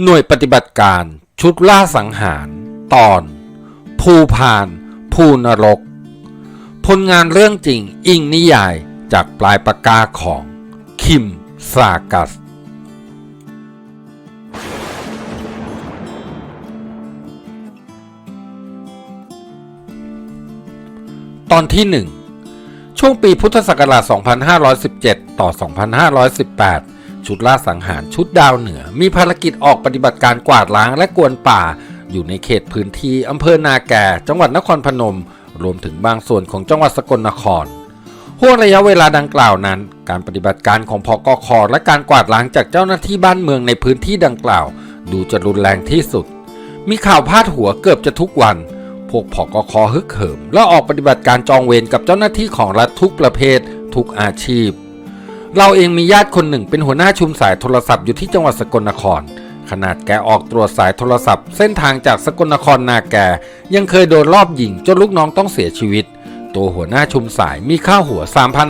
หน่วยปฏิบัติการชุดล่าสังหาร ตอน ภูพาน ภูนรก ผลงานเรื่องจริงอิงนิยายจากปลายปากกาของ คิมซากัส ตอนที่ 1 ช่วงปีพุทธศักราช 2517 ต่อ 2518 ชุดล่าสังหารชุดดาวเหนือ มีภารกิจออกปฏิบัติการกวาดล้างและกวนป่า อยู่ในเขตพื้นที่อำเภอนาแก่ จังหวัดนครพนม รวมถึงบางส่วนของจังหวัดสกลนครห่วงระยะเวลาดังกล่าวนั้น การปฏิบัติการของพกคอและการกวาดล้างจากเจ้าหน้าที่บ้านเมืองในพื้นที่ดังกล่าว ดูจะรุนแรงที่สุด มีข่าวพาดหัวเกือบจะทุกวัน พวกผกคอฮึกเหิม และออกปฏิบัติการจองเวรกับเจ้าหน้าที่ของรัฐทุกประเภท ทุกอาชีพ เราเองมีญาติคนหนึ่งเป็นหัวหน้าชุมสายโทรศัพท์อยู่ที่จังหวัดสกลนคร ขนาดแกออกตรวจสายโทรศัพท์ เส้นทางจากสกลนครนาแก ยังเคยโดนรอบยิงจนลูกน้องต้องเสียชีวิต ตัวหัวหน้าชุมสายมีค่าหัว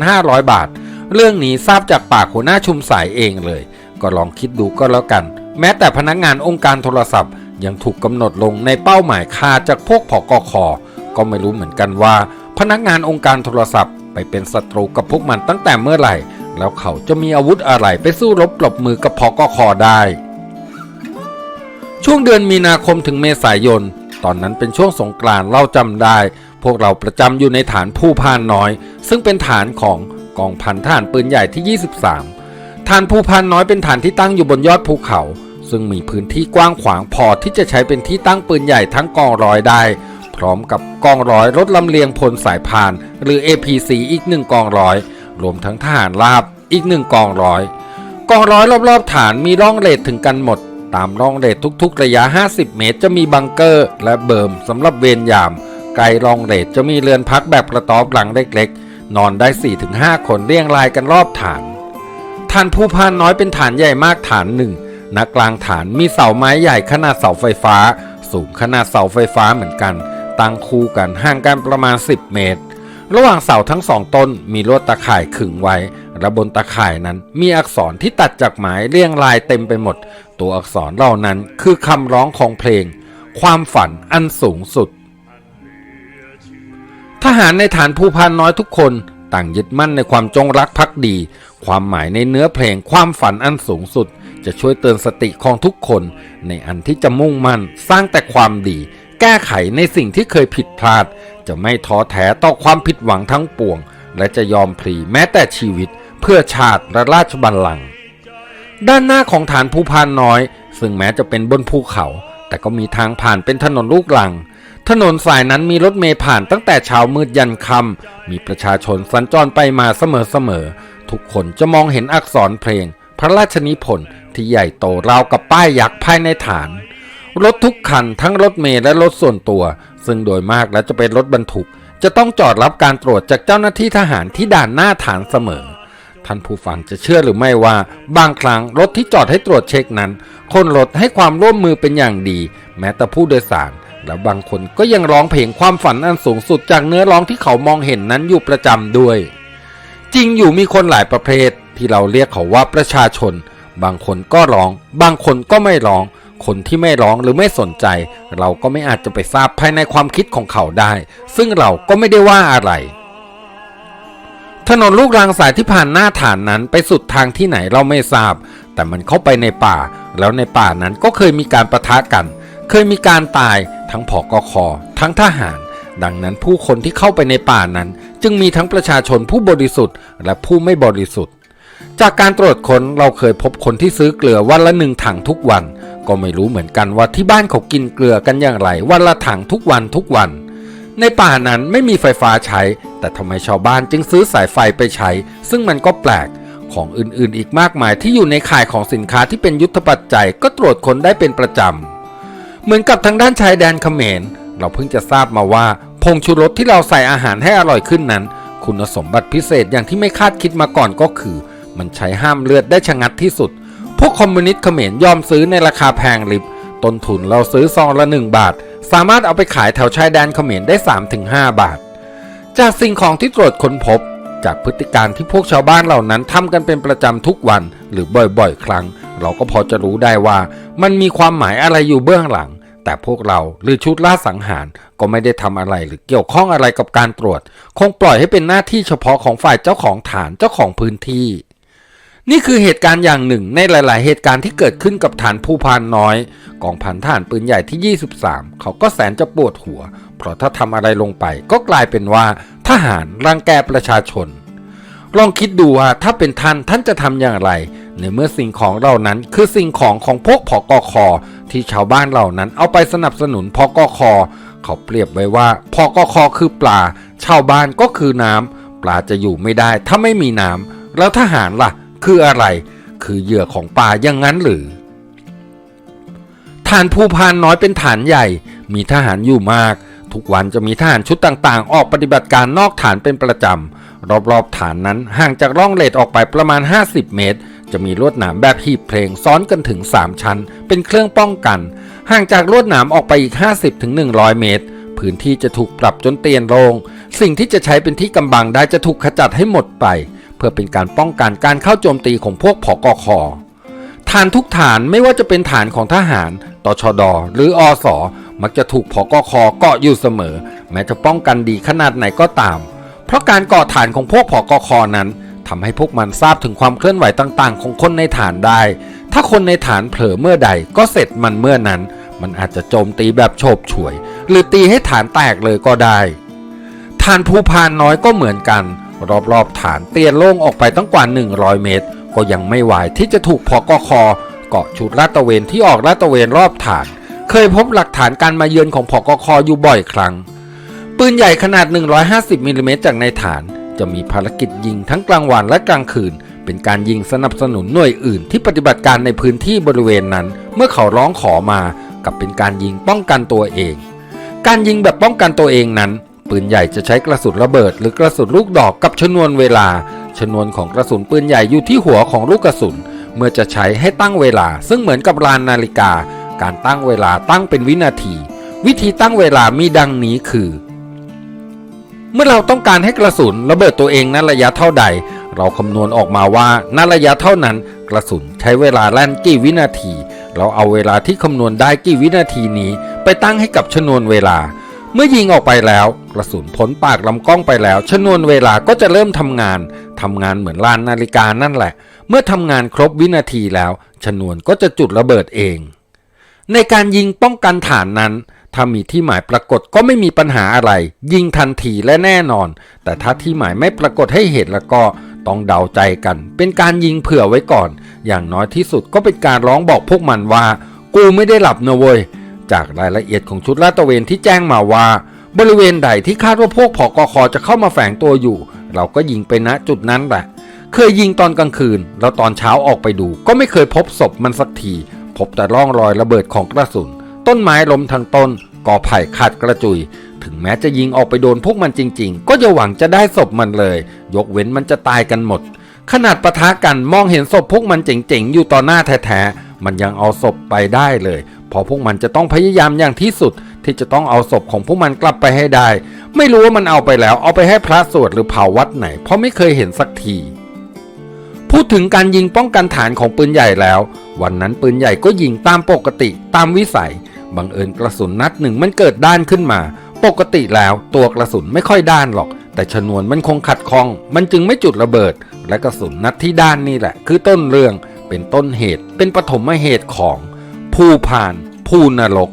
3,500 บาท เรื่องนี้ทราบจากปากหัวหน้าชุมสายเองเลย ก็ลองคิดดูก็แล้วกัน แม้แต่พนักงานองค์การโทรศัพท์ ยังถูกกำหนดลงในเป้าหมายค่าจากพวกผกคก็ไม่รู้เหมือนกันว่า พนักงานองค์การโทรศัพท์ ไปเป็นศัตรูกับพวกมันตั้งแต่เมื่อไหร่ แล้วเขาจะมีอาวุธอะไรไปสู้รบปรบมือกับพกคอได้ ช่วงเดือนมีนาคมถึงเมษายน ตอนนั้นเป็นช่วงสงกรานต์เราจำได้ พวกเราประจำอยู่ในฐานผู้พานน้อย ซึ่งเป็นฐานของกองพันทหารปืนใหญ่ที่ 23 ฐานผู้พานน้อยเป็นฐานที่ตั้งอยู่บนยอดภูเขา ซึ่งมีพื้นที่กว้างขวางพอที่จะใช้เป็นที่ตั้งปืนใหญ่ทั้งกองร้อยได้ พร้อมกับกองร้อยรถลำเลียงพลสายพาน หรือ APC อีกหนึ่งกองร้อย รวมทั้งทหารราบอีกหนึ่งกองร้อย กองร้อยรอบๆฐานมีร่องเรทถึงกันหมด ตามร่องเรททุกๆ ระยะ 50 เมตร จะมีบังเกอร์ และเบิร์มสำหรับเวรยาม ไกลร่องเรทจะมีเรือนพักแบบกระต๊อบหลังเล็กๆ นอนได้ 4-5 คนเรียงรายกันรอบฐานฐานภูพานน้อยเป็นฐานใหญ่มากฐานหนึ่งณกลางฐานมีเสาไม้ใหญ่ขนาดเสาไฟฟ้า สูงขนาดเสาไฟฟ้าเหมือนกัน ตั้งคู่กันห่างกันประมาณ 10 เมตร ระหว่างเสาทั้งสองต้นมีลวดตะข่ายขึงไว้ และบนตะข่ายนั้นมีอักษรที่ตัดจากไม้เรียงรายเต็มไปหมด ตัวอักษรเหล่านั้นคือคำร้องของเพลง ความฝันอันสูงสุด ทหารในฐานภูพานน้อยทุกคนต่างยึดมั่นในความจงรักภักดี ความหมายในเนื้อเพลงความฝันอันสูงสุด จะช่วยเตือนสติของทุกคน ในอันที่จะมุ่งมั่นสร้างแต่ความดี แก้ไขในสิ่งที่เคยผิดพลาด จะไม่ท้อแท้ต่อความผิดหวังทั้งปวง และจะยอมพลีแม้แต่ชีวิต เพื่อชาติและราชบัลลังก์ด้านหน้าของฐานภูพานน้อย ซึ่งแม้จะเป็นบนภูเขา แต่ก็มีทางผ่านเป็นถนนลูกลัง ถนนสายนั้นมีรถเมล์ผ่านตั้งแต่เช้ามืดยันค่ำมีประชาชนสัญจรไปมาเสมอๆทุกคนจะมองเห็นอักษรเพลง พระราชนิพนธ์ที่ใหญ่โตราวกับป้ายยักษ์ภายในฐาน รถทุกคันทั้งรถเมล์และรถส่วนตัว ซึ่งโดยมากแล้วจะเป็นรถบรรทุก จะต้องจอดรับการตรวจจากเจ้าหน้าที่ทหารที่ด่านหน้าฐานเสมอ ท่านผู้ฟังจะเชื่อหรือไม่ว่า บางครั้งรถที่จอดให้ตรวจเช็คนั้น คนรถให้ความร่วมมือเป็นอย่างดี แม้แต่ผู้โดยสาร และบางคนก็ยังร้องเพลงความฝันอันสูงสุดจากเนื้อร้องที่เขามองเห็นนั้นอยู่ประจำด้วย จริงอยู่มีคนหลายประเภท ที่เราเรียกเขาว่าประชาชน บางคนก็ร้อง บางคนก็ไม่ร้อง คนที่ไม่ร้องหรือไม่สนใจ เราก็ไม่อาจจะไปทราบภายในความคิดของเขาได้ ซึ่งเราก็ไม่ได้ว่าอะไรถนนลูกรังสายที่ผ่านหน้าฐานนั้นไปสุดทางที่ไหนเราไม่ทราบ แต่มันเข้าไปในป่า แล้วในป่านั้นก็เคยมีการประทะกัน เคยมีการตายทั้งผอกคอ ทั้งทหาร ดังนั้นผู้คนที่เข้าไปในป่านั้น จึงมีทั้งประชาชนผู้บริสุทธิ์ และผู้ไม่บริสุทธิ์ จากการตรวจค้นเราเคยพบคนที่ซื้อเกลือวันละหนึ่งถังทุกวัน ก็ไม่รู้เหมือนกันว่าที่บ้านเขากินเกลือกันอย่างไร วันละถังทุกวันทุกวัน ในป่านั้นไม่มีไฟฟ้าใช้ แต่ทำไมชาวบ้านจึงซื้อสายไฟไปใช้ ซึ่งมันก็แปลกของอื่นๆ อีกมากมายที่อยู่ในข่ายของสินค้าที่เป็นยุทธปัจจัยก็ตรวจค้นได้เป็นประจำ เหมือนกับทางด้านชายแดนเขมร เราเพิ่งจะทราบมาว่าผงชูรสที่เราใส่อาหารให้อร่อยขึ้นนั้น คุณสมบัติพิเศษอย่างที่ไม่คาดคิดมาก่อนก็คือ มันใช้ห้ามเลือดได้ชะงัดที่สุด วกคอมมิวนิสต์เขมรยอมซื้อในราคาแพงลิบ ต้นทุนเราซื้อซองละ 1 บาท สามารถเอาไปขายแถวชายแดนเขมรได้ 3-5 บาท จากสิ่งของที่ตรวจค้นพบ จากพฤติการที่พวกชาวบ้านเหล่านั้นทำกันเป็นประจำทุกวันหรือบ่อยๆ ครั้ง เราก็พอจะรู้ได้ว่า มันมีความหมายอะไรอยู่เบื้องหลัง แต่พวกเราหรือชุดล่าสังหารก็ไม่ได้ทำอะไรหรือเกี่ยวข้องอะไรกับการตรวจ คงปล่อยให้เป็นหน้าที่เฉพาะของฝ่ายเจ้าของฐานเจ้าของพื้นที่ นี่คือเหตุการณ์อย่างหนึ่งในหลาย ๆ เหตุการณ์ที่เกิดขึ้นกับฐานผู้พานน้อย กองพันทหารปืนใหญ่ที่ 23 เขาก็แสนจะปวดหัว เพราะถ้าทำอะไรลงไปก็กลายเป็นว่าทหารรังแกประชาชน ลองคิดดูว่าถ้าเป็นท่านท่านจะทำอย่างไร ในเมื่อสิ่งของเหล่านั้นคือสิ่งของของพวกผกคที่ชาวบ้านเหล่านั้นเอาไปสนับสนุนพกคเขาเปรียบไว้ว่าพกคคือปลา ชาวบ้านก็คือน้ำปลาจะอยู่ไม่ได้ถ้าไม่มีน้ำแล้วทหารล่ะ คืออะไร คือเหยื่อของปลาย่างนั้นหรือฐานภูพานน้อยเป็นฐานใหญ่ มีทหารอยู่มาก ทุกวันจะมีทหารชุดต่างๆ ออกปฏิบัติการนอกฐานเป็นประจำ รอบๆฐานนั้นห่างจากร่องเลดออกไปประมาณ 50 เมตร จะมีลวดหนามแบบหีบเพลงซ้อนกันถึง 3 ชั้น เป็นเครื่องป้องกัน ห่างจากลวดหนามออกไปอีก 50-100 เมตรพื้นที่จะถูกปรับจนเตียนโลง สิ่งที่จะใช้เป็นที่กำบังได้จะถูกขจัดให้หมดไป พื่อเป็นการป้องกันการเข้าโจมตีของพวกผกคฐานทุกฐานไม่ว่าจะเป็นฐานของทหารตชด หรืออสมักจะถูกผกคเกาะอยู่เสมอ แม้จะป้องกันดีขนาดไหนก็ตาม เพราะการเกาะฐานของพวกผกคนั้นทำให้พวกมันทราบถึงความเคลื่อนไหวต่างๆ ของคนในฐานได้ ถ้าคนในฐานเผลอเมื่อใดก็เสร็จมันเมื่อนั้น มันอาจจะโจมตีแบบโฉบฉวย หรือตีให้ฐานแตกเลยก็ได้ ฐานภูพานน้อยก็เหมือนกัน รอบๆฐานเตียนโล่งออกไปตั้งกว่า 100 เมตร ก็ยังไม่ไหวที่จะถูกพกคอเกาะชุดลาดตะเวนที่ออกลาดตะเวนรอบฐาน เคยพบหลักฐานการมาเยือนของพกคอยู่บ่อยครั้ง ปืนใหญ่ขนาด 150มิลลิเมตรจากในฐาน จะมีภารกิจยิงทั้งกลางวันและกลางคืน เป็นการยิงสนับสนุนหน่วยอื่นที่ปฏิบัติการในพื้นที่บริเวณนั้น เมื่อเขาร้องขอมากับเป็นการยิงป้องกันตัวเอง การยิงแบบป้องกันตัวเองนั้น ปืนใหญ่จะใช้กระสุนระเบิด หรือกระสุนลูกดอกกับชนวนเวลา ชนวนของกระสุนปืนใหญ่อยู่ที่หัวของลูกกระสุน เมื่อจะใช้ให้ตั้งเวลา ซึ่งเหมือนกับลานนาฬิกา การตั้งเวลาตั้งเป็นวินาที วิธีตั้งเวลามีดังนี้คือ เมื่อเราต้องการให้กระสุนระเบิดตัวเองณระยะเท่าใด เราคำนวณออกมาว่าณระยะเท่านั้น กระสุนใช้เวลาแล่นกี่วินาที เราเอาเวลาที่คำนวณได้กี่วินาทีนี้ ไปตั้งให้กับชนวนเวลา เมื่อยิงออกไปแล้วกระสุนพ้นปากลำกล้องไปแล้ว ชนวนเวลาก็จะเริ่มทำงานทำงานเหมือนลานนาฬิกานั่นแหละ เมื่อทำงานครบวินาทีแล้ว ชนวนก็จะจุดระเบิดเอง ในการยิงป้องกันฐานนั้นถ้ามีที่หมายปรากฏก็ไม่มีปัญหาอะไร ยิงทันทีและแน่นอน แต่ถ้าที่หมายไม่ปรากฏให้เห็นแล้วก็ต้องเดาใจกัน เป็นการยิงเผื่อไว้ก่อน อย่างน้อยที่สุดก็เป็นการร้องบอกพวกมันว่า กูไม่ได้หลับนะเว้ย จากรายละเอียดของชุดลาดตระเวนที่แจ้งมาว่า บริเวณใดที่คาดว่าพวกผอกคจะเข้ามาแฝงตัวอยู่ เราก็ยิงไปณจุดนั้นแหละ เคยยิงตอนกลางคืน แล้วตอนเช้าออกไปดู ก็ไม่เคยพบศพมันสักที พบแต่ร่องรอยระเบิดของกระสุน ต้นไม้ล้มทั้งต้นกอไผ่ขาดกระจุย ถึงแม้จะยิงออกไปโดนพวกมันจริง ๆ ก็จะหวังจะได้ศพมันเลย ยกเว้นมันจะตายกันหมด ขนาดปะทะกันมองเห็นศพพวกมันเจ๋งๆ อยู่ต่อหน้าแท้ๆ มันยังเอาศพไปได้เลย เพราะพวกมันจะต้องพยายามอย่างที่สุด ที่จะต้องเอาศพของพวกมันกลับไปให้ได้ ไม่รู้ว่ามันเอาไปแล้วเอาไปให้พระสวดหรือเผาวัดไหน เพราะไม่เคยเห็นสักที พูดถึงการยิงป้องกันฐานของปืนใหญ่แล้ว วันนั้นปืนใหญ่ก็ยิงตามปกติตามวิสัยบังเอิญกระสุนนัดหนึ่งมันเกิดด้านขึ้นมา ปกติแล้วตัวกระสุนไม่ค่อยด้านหรอก แต่ชนวนมันคงขัดข้อง มันจึงไม่จุดระเบิด และกระสุนนัดที่ด้านนี่แหละ คือต้นเรื่องเป็นต้นเหตุเป็นปฐมเหตุของ ภูพานภูนรก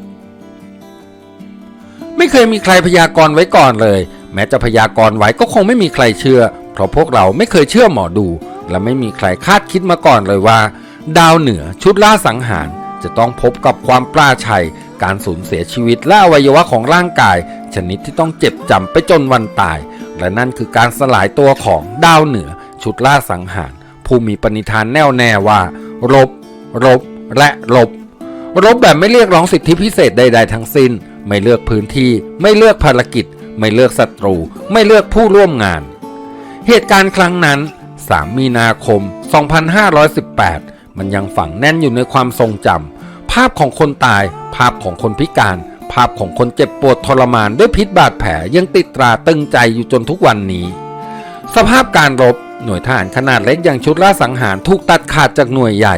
ไม่เคยมีใครพยากรณ์ไว้ก่อนเลย แม้จะพยากรณ์ไว้ก็คงไม่มีใครเชื่อ เพราะพวกเราไม่เคยเชื่อหมอดู และไม่มีใครคาดคิดมาก่อนเลยว่า ดาวเหนือชุดล่าสังหาร จะต้องพบกับความปลาชัย การสูญเสียชีวิตและอวัยวะของร่างกาย ชนิดที่ต้องเจ็บจำไปจนวันตาย และนั่นคือการสลายตัวของดาวเหนือชุดล่าสังหาร ผู้มีปณิธานแน่วแน่ว่า รบ รบและรบ รบแบบไม่เรียกร้องสิทธิพิเศษใด ๆ ทั้งสิ้น ไม่เลือกพื้นที่ ไม่เลือกภารกิจ ไม่เลือกศัตรู ไม่เลือกผู้ร่วมงาน เหตุการณ์ครั้งนั้น 3 มีนาคม 2518 มันยังฝังแน่นอยู่ในความทรงจำภาพของคนตาย ภาพของคนพิการ ภาพของคนเจ็บปวดทรมานด้วยพิษบาดแผลยังติดตราตึงใจอยู่จนทุกวันนี้ สภาพการรบหน่วยทหารขนาดเล็กอย่างชุดล่าสังหารถูกตัดขาดจากหน่วยใหญ่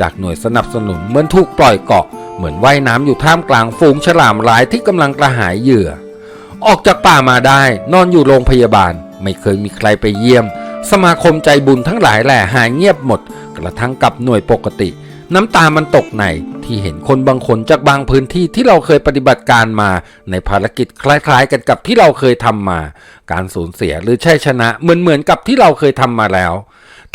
จากหน่วยสนับสนุนเหมือนถูกปล่อยเกาะ เหมือนว่ายน้ำอยู่ท่ามกลางฝูงฉลามร้ายที่กำลังกระหายเหยื่อ ออกจากป่ามาได้นอนอยู่โรงพยาบาล ไม่เคยมีใครไปเยี่ยม สมาคมใจบุญทั้งหลายแหล่หายเงียบหมด กระทั่งกับหน่วยปกติ น้ำตามันตกในที่เห็นคนบางคนจากบางพื้นที่ที่เราเคยปฏิบัติการมา ในภารกิจคล้ายๆ กันกับที่เราเคยทำมา การสูญเสียหรือชัยชนะเหมือนเหมือนๆกับที่เราเคยทำมาแล้ว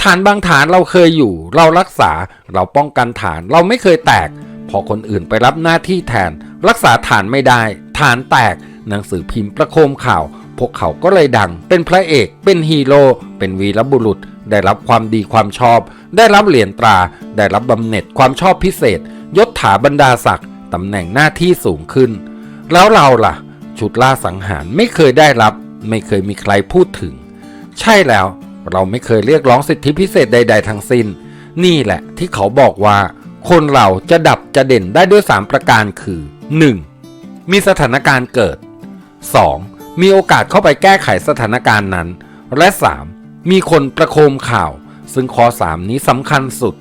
ฐานบางฐานเราเคยอยู่ เรารักษาเราป้องกันฐานเราไม่เคยแตก พอคนอื่นไปรับหน้าที่แทน รักษาฐานไม่ได้ ฐานแตก หนังสือพิมพ์ประโคมข่าว พวกเขาก็เลยดัง เป็นพระเอกเป็นฮีโร่เป็นวีรบุรุษ ได้รับความดีความชอบ ได้รับเหรียญตรา ได้รับบำเหน็จความชอบพิเศษ ยศถาบรรดาศักดิ์ตำแหน่งหน้าที่สูงขึ้น แล้วเราล่ะ ชุดล่าสังหารไม่เคยได้รับ ไม่เคยมีใครพูดถึง ใช่แล้ว เราไม่เคยเรียกร้องสิทธิพิเศษใด ๆ ทั้งสิ้น นี่แหละที่เขาบอกว่า คนเราจะดับจะเด่นได้ด้วย 3 ประการคือ 1. มีสถานการณ์เกิด 2. มีโอกาสเข้าไปแก้ไขสถานการณ์นั้น และ 3. มีคนประโคมข่าว ซึ่งข้อ 3 นี้สำคัญสุด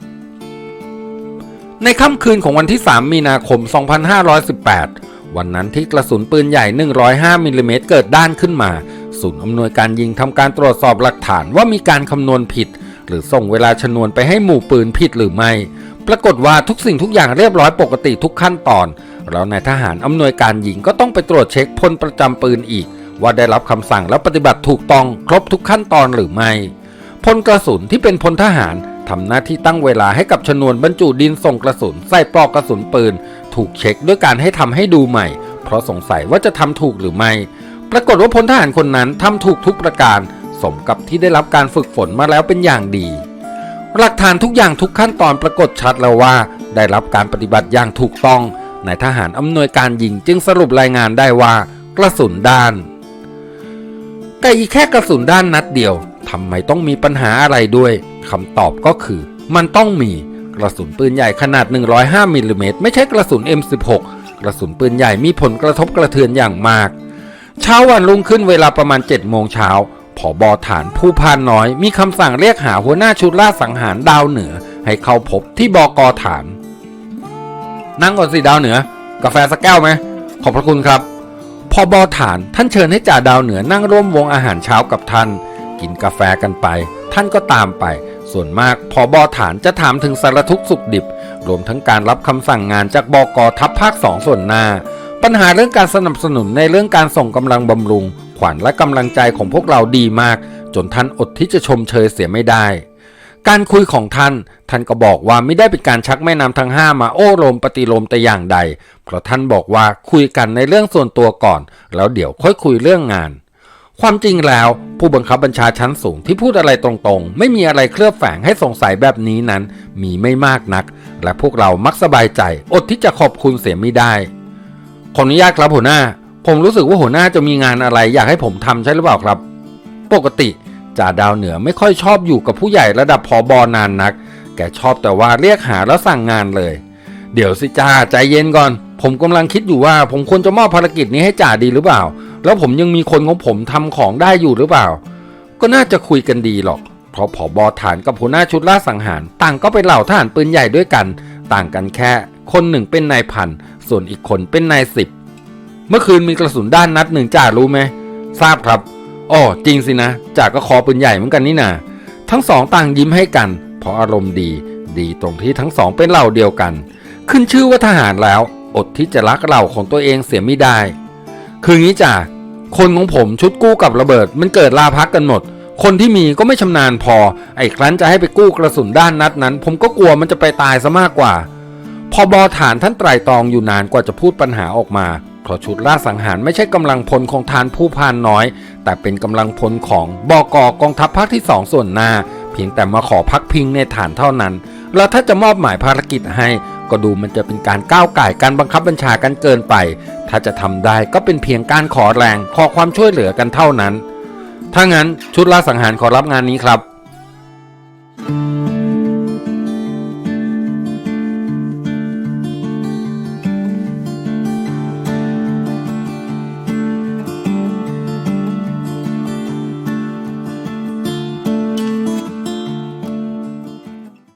ในค่ำคืนของวันที่ 3 มีนาคม 2518 วันนั้นที่กระสุนปืนใหญ่ 105มิลลิเมตรเกิดด้านขึ้นมา ศูนย์อำนวยการยิงทำการตรวจสอบหลักฐานว่ามีการคำนวณผิด หรือส่งเวลาชนวนไปให้หมู่ปืนผิดหรือไม่ ปรากฏว่าทุกสิ่งทุกอย่างเรียบร้อยปกติทุกขั้นตอน แล้วนายทหารอำนวยการยิงก็ต้องไปตรวจเช็คพลประจำปืนอีก ว่าได้รับคำสั่งแล้วปฏิบัติถูกต้องครบทุกขั้นตอนหรือไม่พลกระสุนที่เป็นพลทหารทำหน้าที่ตั้งเวลาให้กับชนวนบรรจุดินส่งกระสุน ใส่ปลอกกระสุนปืน ถูกเช็คด้วยการให้ทำให้ดูใหม่ เพราะสงสัยว่าจะทำถูกหรือไม่ ปรากฏว่าพลทหารคนนั้นทำถูกทุกประการ สมกับที่ได้รับการฝึกฝนมาแล้วเป็นอย่างดี หลักฐานทุกอย่างทุกขั้นตอนปรากฏชัดแล้วว่า ได้รับการปฏิบัติอย่างถูกต้องนายทหารอำนวยการยิงจึงสรุปรายงานได้ว่ากระสุนด้าน แต่อีกแค่กระสุนด้านนัดเดียวทำไมต้องมีปัญหาอะไรด้วยคำตอบก็คือ มันต้องมีกระสุนปืนใหญ่ขนาด 105มิลลิเมตรไม่ใช่กระสุน M16 กระสุนปืนใหญ่มีผลกระทบกระเทือนอย่างมาก เช้าวันรุ่งขึ้นเวลาประมาณ7โมงเช้าผอบอฐานผู้พานน้อย มีคำสั่งเรียกหาหัวหน้าชุดล่าสังหารดาวเหนือ ให้เข้าพบที่บกฐาน นั่งก่อนสิดาวเหนือ กาแฟสักแก้วไหมขอบพระคุณครับพอบอฐานท่านเชิญให้จ่าดาวเหนือนั่งร่วมวงอาหารเช้ากับท่าน กินกาแฟกันไป ท่านก็ตามไป ส่วนมากพอบอฐานจะถามถึงสารทุกข์สุขดิบ รวมทั้งการรับคำสั่งงานจากบกทัพภาคสองส่วนหน้า ปัญหาเรื่องการสนับสนุนในเรื่องการส่งกำลังบำรุง ขวัญและกำลังใจของพวกเราดีมาก จนท่านอดที่จะชมเชยเสียไม่ได้ การคุยของท่าน ท่านก็บอกว่าไม่ได้เป็นการชักแม่น้ำทั้งห้ามาโอ้โลมปฏิโลมแต่อย่างใด เพราะท่านบอกว่าคุยกันในเรื่องส่วนตัวก่อน แล้วเดี๋ยวค่อยคุยเรื่องงาน ความจริงแล้วผู้บังคับบัญชาชั้นสูงที่พูดอะไรตรงๆ ไม่มีอะไรเคลือบแฝงให้สงสัยแบบนี้นั้น มีไม่มากนัก และพวกเรามักสบายใจ อดที่จะขอบคุณเสียไม่ได้ ขออนุญาตครับหัวหน้า ผมรู้สึกว่าหัวหน้าจะมีงานอะไร อยากให้ผมทำใช่หรือเปล่าครับ ปกติจ่าดาวเหนือไม่ค่อยชอบอยู่กับผู้ใหญ่ระดับพอบอนานนัก แกชอบแต่ว่าเรียกหาแล้วสั่งงานเลย เดี๋ยวสิจ้าใจเย็นก่อน ผมกำลังคิดอยู่ว่าผมควรจะมอบภารกิจนี้ให้จ่าดีหรือเปล่า แล้วผมยังมีคนของผมทำของได้อยู่หรือเปล่า ก็น่าจะคุยกันดีหรอก เพราะผอบอฐานกับหัวหน้าชุดล่าสังหาร ต่างก็เป็นเหล่าทหารปืนใหญ่ด้วยกัน ต่างกันแค่ คนหนึ่งเป็นนายพัน ส่วนอีกคนเป็นนายสิบเมื่อคืนมีกระสุนด้านนัดหนึ่งจ่ารู้ไหมทราบครับอ๋อจริงสินะจ่าก็คอปืนใหญ่เหมือนกันนี่นาทั้งสองต่างยิ้มให้กัน เพราะอารมณ์ดี ดีตรงที่ทั้งสองเป็นเหล่าเดียวกัน ขึ้นชื่อว่าทหารแล้ว อดที่จะรักเหล่าของตัวเองเสียไม่ได้ คืองี้จ่าคนของผมชุดกู้กับระเบิด มันเกิดลาพักกันหมด คนที่มีก็ไม่ชำนาญพอ ไอ้ครั้นจะให้ไปกู้กระสุนด้านนัดนั้น ผมก็กลัวมันจะไปตายซะมากกว่า พอบอฐานท่านไตรตองอยู่นานกว่าจะพูดปัญหาออกมาเพราะชุดล่าสังหารไม่ใช่กำลังพลของทานผู้พานน้อย แต่เป็นกำลังพลของบกกองทัพภาคที่สองส่วนหน้า เพียงแต่มาขอพักพิงในฐานเท่านั้น แล้วถ้าจะมอบหมายภารกิจให้ ก็ดูมันจะเป็นการก้าวไก่การบังคับบัญชากันเกินไป ถ้าจะทำได้ก็เป็นเพียงการขอแรง ขอความช่วยเหลือกันเท่านั้นถ้างั้นชุดล่าสังหารขอรับงานนี้ครับ